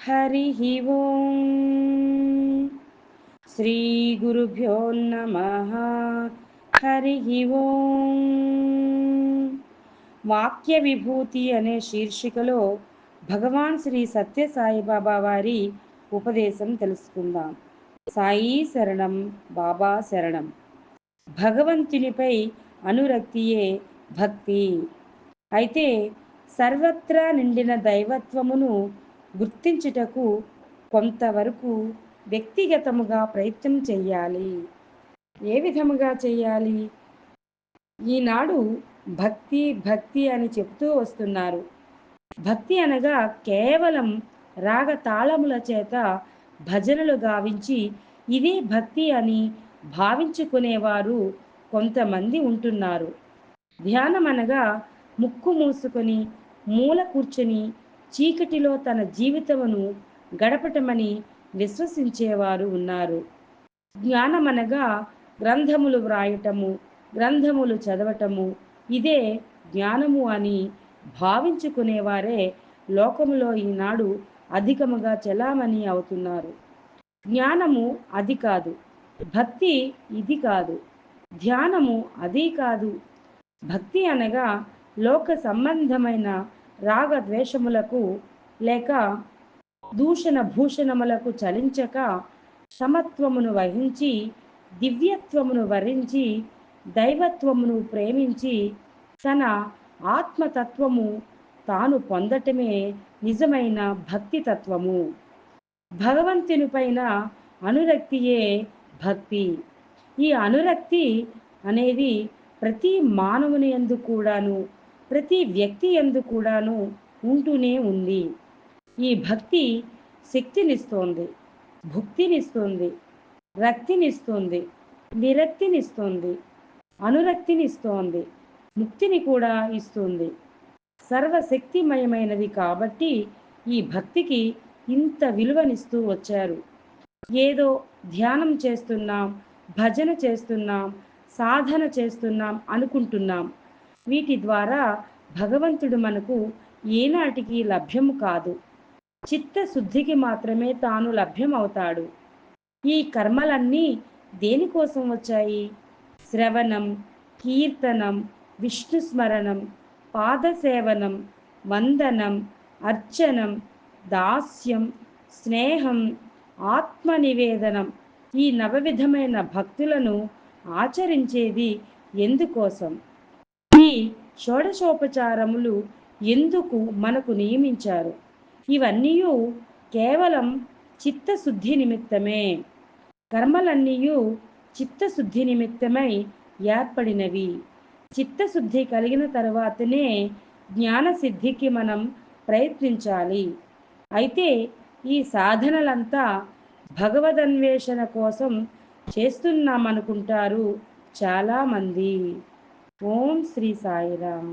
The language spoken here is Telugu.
హరి ఓం శ్రీ గురుభ్యో నమ హరి ఓం వాక్య విభూతి అనే శీర్షికలో భగవాన్ శ్రీ సత్య సాయిబాబా వారి ఉపదేశం తెలుసుకుందాం. సాయి శరణం బాబా శరణం. భగవంతునిపై అనురక్తియే భక్తి. అయితే సర్వత్రా నిండిన దైవత్వమును గుర్తించుటకు కొంతవరకు వ్యక్తిగతముగా ప్రయత్నం చేయాలి ఏ విధముగా చేయాలి ఈనాడు భక్తి భక్తి అని చెప్తూ వస్తున్నారు. భక్తి అనగా కేవలం రాగ తాళముల చేత భజనలు గావించి ఇదే భక్తి అని భావించుకునేవారు కొంతమంది ఉంటున్నారు. ధ్యానం అనగా ముక్కు మూసుకొని మూల కూర్చొని చీకటిలో తన జీవితమును గడపటమని విశ్వసించేవారు ఉన్నారు. జ్ఞానమనగా గ్రంథములు వ్రాయటము గ్రంథములు చదవటము ఇదే జ్ఞానము అని భావించుకునేవారే లోకములో ఈనాడు అధికముగా చలామణి అవుతున్నారు. జ్ఞానము అది కాదు భక్తి ఇది కాదు ధ్యానము అది కాదు. భక్తి అనగా లోక సంబంధమైన రాగద్వేషములకు లేక దూషణ భూషణములకు చలించక సమత్వమును వహించి దివ్యత్వమును వరించి దైవత్వమును ప్రేమించి తన ఆత్మతత్వము తాను పొందటమే నిజమైన భక్తి తత్వము భగవంతుని పైన అనురక్తియే భక్తి. ఈ అనురక్తి అనేది ప్రతి మానవుని ఎందు కూడాను ప్రతి వ్యక్తి ఎందు కూడాను ఉంటూనే ఉంది. ఈ భక్తి శక్తినిస్తోంది. భుక్తినిస్తుంది. రక్తినిస్తుంది. విరక్తినిస్తుంది. అనురక్తినిస్తోంది. ముక్తిని కూడా ఇస్తుంది. సర్వశక్తిమయమైనది కాబట్టి ఈ భక్తికి ఇంత విలువనిస్తూ వచ్చారు. ఏదో ధ్యానం చేస్తున్నాం భజన చేస్తున్నాం సాధన చేస్తున్నాం అనుకుంటున్నాం. వీటి ద్వారా భగవంతుడు మనకు ఏనాటికి లభ్యము కాదు. చిత్తశుద్ధికి మాత్రమే తాను లభ్యమవుతాడు. ఈ కర్మలన్నీ దేనికోసం వచ్చాయి? శ్రవణం కీర్తనం విష్ణుస్మరణం పాదసేవనం వందనం అర్చనం దాస్యం స్నేహం ఆత్మనివేదనం ఈ నవవిధమైన భక్తులను ఆచరించేది ఎందుకోసం? ఈ షోడశోపచారములు ఎందుకు మనకు నియమించారు? ఇవన్నీ కేవలం చిత్తశుద్ధి నిమిత్తమే. కర్మలన్నీ చిత్తశుద్ధి నిమిత్తమై ఏర్పడినవి. చిత్తశుద్ధి కలిగిన తర్వాతనే జ్ఞానసిద్ధికి మనం ప్రయత్నించాలి. అయితే ఈ సాధనలంతా భగవదన్వేషణ కోసం చేస్తున్నామనుకుంటారు చాలామంది. ఓం శ్రీ సాయిరామ్.